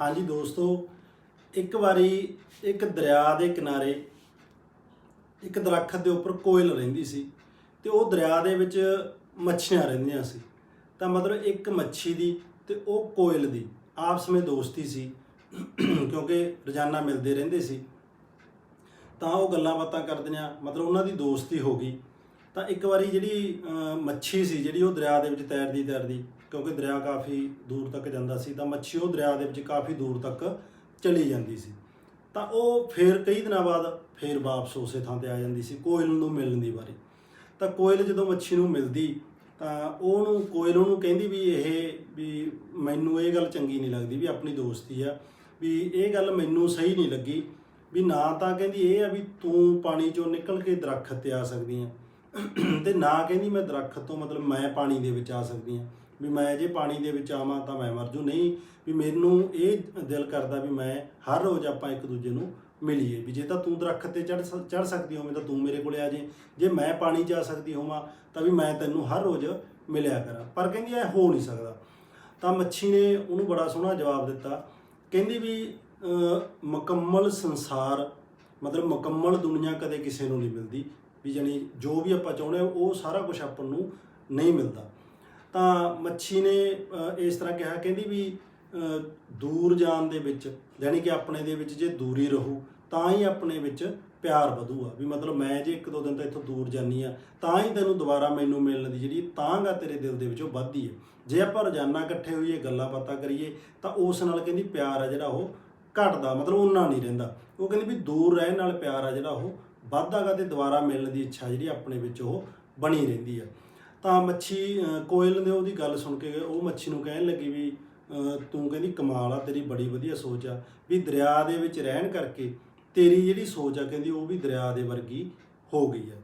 ਹਾਂਜੀ ਦੋਸਤੋ, ਇੱਕ ਵਾਰੀ ਇੱਕ ਦਰਿਆ ਦੇ ਕਿਨਾਰੇ ਇੱਕ ਦਰਖਤ ਦੇ ਉੱਪਰ ਕੋਇਲ ਰਹਿੰਦੀ ਸੀ ਤੇ ਉਹ ਦਰਿਆ ਦੇ ਵਿੱਚ ਮੱਛੀਆਂ ਰਹਿੰਦੀਆਂ ਸੀ। ਤਾਂ ਮਤਲਬ ਇੱਕ ਮੱਛੀ ਦੀ ਤੇ ਉਹ ਕੋਇਲ ਦੀ ਆਪਸ ਵਿੱਚ ਦੋਸਤੀ ਸੀ, ਕਿਉਂਕਿ ਰੋਜ਼ਾਨਾ ਮਿਲਦੇ ਰਹਿੰਦੇ ਸੀ। ਤਾਂ ਉਹ ਗੱਲਾਂ ਬਾਤਾਂ ਕਰਦੀਆਂ, ਮਤਲਬ ਉਹਨਾਂ ਦੀ ਦੋਸਤੀ ਹੋ ਗਈ। ਤਾਂ ਇੱਕ ਵਾਰੀ ਜਿਹੜੀ ਮੱਛੀ ਸੀ ਜਿਹੜੀ ਉਹ ਦਰਿਆ ਦੇ ਵਿੱਚ ਤੈਰਦੀ ਤੈਰਦੀ ਕਿਉਂਕਿ ਦਰਿਆ ਕਾਫੀ ਦੂਰ ਤੱਕ ਜਾਂਦਾ ਸੀ ਤਾਂ ਮੱਛੀ ਉਹ ਦਰਿਆ ਦੇ ਵਿੱਚ ਕਾਫੀ ਦੂਰ ਤੱਕ ਚਲੀ ਜਾਂਦੀ ਸੀ। ਤਾਂ ਉਹ ਫੇਰ ਕਈ ਦਿਨਾਂ ਬਾਅਦ ਫੇਰ ਵਾਪਸ ਉਸੇ ਥਾਂ ਤੇ ਆ ਜਾਂਦੀ ਸੀ, ਕੋਇਲ ਨੂੰ ਮਿਲਣ ਦੀ ਵਾਰੀ। ਤਾਂ ਕੋਇਲ ਜਦੋਂ ਮੱਛੀ ਨੂੰ ਮਿਲਦੀ ਤਾਂ ਉਹਨੂੰ, ਕੋਇਲ ਉਹਨੂੰ ਕਹਿੰਦੀ ਵੀ ਇਹ ਵੀ ਮੈਨੂੰ ਇਹ ਗੱਲ ਚੰਗੀ ਨਹੀਂ ਲੱਗਦੀ ਵੀ ਆਪਣੀ ਦੋਸਤੀ ਆ, ਵੀ ਇਹ ਗੱਲ ਮੈਨੂੰ ਸਹੀ ਨਹੀਂ ਲੱਗੀ, ਵੀ ਨਾ ਤਾਂ ਕਹਿੰਦੀ ਇਹ ਆ ਵੀ ਤੂੰ ਪਾਣੀ ਚੋਂ ਨਿਕਲ ਕੇ ਦਰਖਤ ਤੇ ਆ ਸਕਦੀ ਆ। ਤੇ ਨਾ ਕਹਿੰਦੀ ਮੈਂ ਦਰਖਤ ਤੋਂ ਮਤਲਬ ਮੈਂ ਪਾਣੀ ਦੇ ਵਿੱਚ ਆ ਸਕਦੀ ਆ। ਵੀ ਮੈਂ ਜੇ ਪਾਣੀ ਦੇ ਵਿੱਚ ਆਵਾਂ ਤਾਂ ਮੈਂ ਮਰ ਜੂ ਨਹੀਂ, ਵੀ ਮੈਨੂੰ ਇਹ ਦਿਲ ਕਰਦਾ ਵੀ ਮੈਂ ਹਰ ਰੋਜ਼ ਆਪਾਂ ਇੱਕ ਦੂਜੇ ਨੂੰ ਮਿਲੀਏ। ਵੀ ਜੇ ਤਾਂ ਤੂੰ ਦਰਖਤ ਤੇ ਚੜ ਚੜ ਸਕਦੀ ਹੋਵੇਂ ਤਾਂ ਤੂੰ ਮੇਰੇ ਕੋਲੇ ਆ ਜੇ ਜੇ ਮੈਂ ਪਾਣੀ 'ਚ ਆ ਸਕਦੀ ਹੋਵਾਂ ਤਾਂ ਵੀ ਮੈਂ ਤੈਨੂੰ ਹਰ ਰੋਜ਼ ਮਿਲਿਆ ਕਰਾਂ। ਪਰ ਕਹਿੰਦੀ ਇਹ ਹੋ ਨਹੀਂ ਸਕਦਾ। ਤਾਂ ਮੱਛੀ ਨੇ ਉਹਨੂੰ ਬੜਾ ਸੋਹਣਾ ਜਵਾਬ ਦਿੱਤਾ। ਕਹਿੰਦੀ ਵੀ ਮੁਕੰਮਲ ਸੰਸਾਰ, ਮਤਲਬ ਮੁਕੰਮਲ ਦੁਨੀਆ ਕਦੇ ਕਿਸੇ ਨੂੰ ਨਹੀਂ ਮਿਲਦੀ। ਵੀ ਜਾਣੀ ਜੋ ਵੀ ਆਪਾਂ ਚਾਹੁੰਦੇ ਹਾਂ ਉਹ ਸਾਰਾ ਕੁਝ ਆਪਾਂ ਨੂੰ ਨਹੀਂ ਮਿਲਦਾ। ਤਾਂ ਮੱਛੀ ਨੇ ਇਸ ਤਰ੍ਹਾਂ ਕਿਹਾ, ਕਹਿੰਦੀ ਵੀ ਦੂਰ ਜਾਣ ਦੇ ਵਿੱਚ, ਯਾਨੀ ਕਿ ਆਪਣੇ ਦੇ ਵਿੱਚ ਜੇ ਦੂਰੀ ਰਹੂ, ਤਾਂ ਹੀ ਆਪਣੇ ਵਿੱਚ ਪਿਆਰ ਵਧੂਗਾ। ਵੀ ਮਤਲਬ ਮੈਂ ਜੇ ਇੱਕ ਦੋ ਦਿਨ ਤਾਂ ਇੱਥੋਂ ਦੂਰ ਜਾਨੀ ਆ ਤਾਂ ਹੀ ਤੈਨੂੰ ਦੁਬਾਰਾ ਮੈਨੂੰ ਮਿਲਣ ਦੀ ਜਿਹੜੀ ਤਾਂਘ ਆ ਤੇਰੇ ਦਿਲ ਦੇ ਵਿੱਚੋਂ ਵੱਧਦੀ ਹੈ। ਜੇ ਆਪਾਂ ਰੋਜ਼ਾਨਾ ਇਕੱਠੇ ਹੋਈਏ, ਗੱਲਾਂ ਬਾਤਾਂ ਕਰੀਏ, ਤਾਂ ਉਸ ਨਾਲ ਕਹਿੰਦੀ ਪਿਆਰ ਆ ਜਿਹੜਾ ਉਹ ਘਟਦਾ, ਮਤਲਬ ਉਹਨਾਂ ਨਹੀਂ ਰਹਿੰਦਾ। ਉਹ ਕਹਿੰਦੀ ਵੀ ਦੂਰ ਰਹਿਣ ਨਾਲ ਪਿਆਰ ਆ ਜਿਹੜਾ ਉਹ ਵੱਧਦਾਗਾ ਤੇ ਦੁਬਾਰਾ ਮਿਲਣ ਦੀ ਇੱਛਾ ਜਿਹੜੀ ਆਪਣੇ ਵਿੱਚ ਉਹ ਬਣੀ ਰਹਿੰਦੀ ਆ। ਤਾਂ ਮੱਛੀ ਕੋਇਲ ਨੇ ਉਹਦੀ ਗੱਲ ਸੁਣ ਕੇ ਉਹ ਮੱਛੀ ਨੂੰ ਕਹਿਣ ਲੱਗੀ ਵੀ ਤੂੰ ਕਹਿੰਦੀ ਕਮਾਲ ਆ, ਤੇਰੀ ਬੜੀ ਵਧੀਆ ਸੋਚ ਆ ਵੀ ਦਰਿਆ ਦੇ ਵਿੱਚ ਰਹਿਣ ਕਰਕੇ ਤੇਰੀ ਜਿਹੜੀ ਸੋਚ ਆ ਕਹਿੰਦੀ ਉਹ ਵੀ ਦਰਿਆ ਦੇ ਵਰਗੀ ਹੋ ਗਈ ਆ।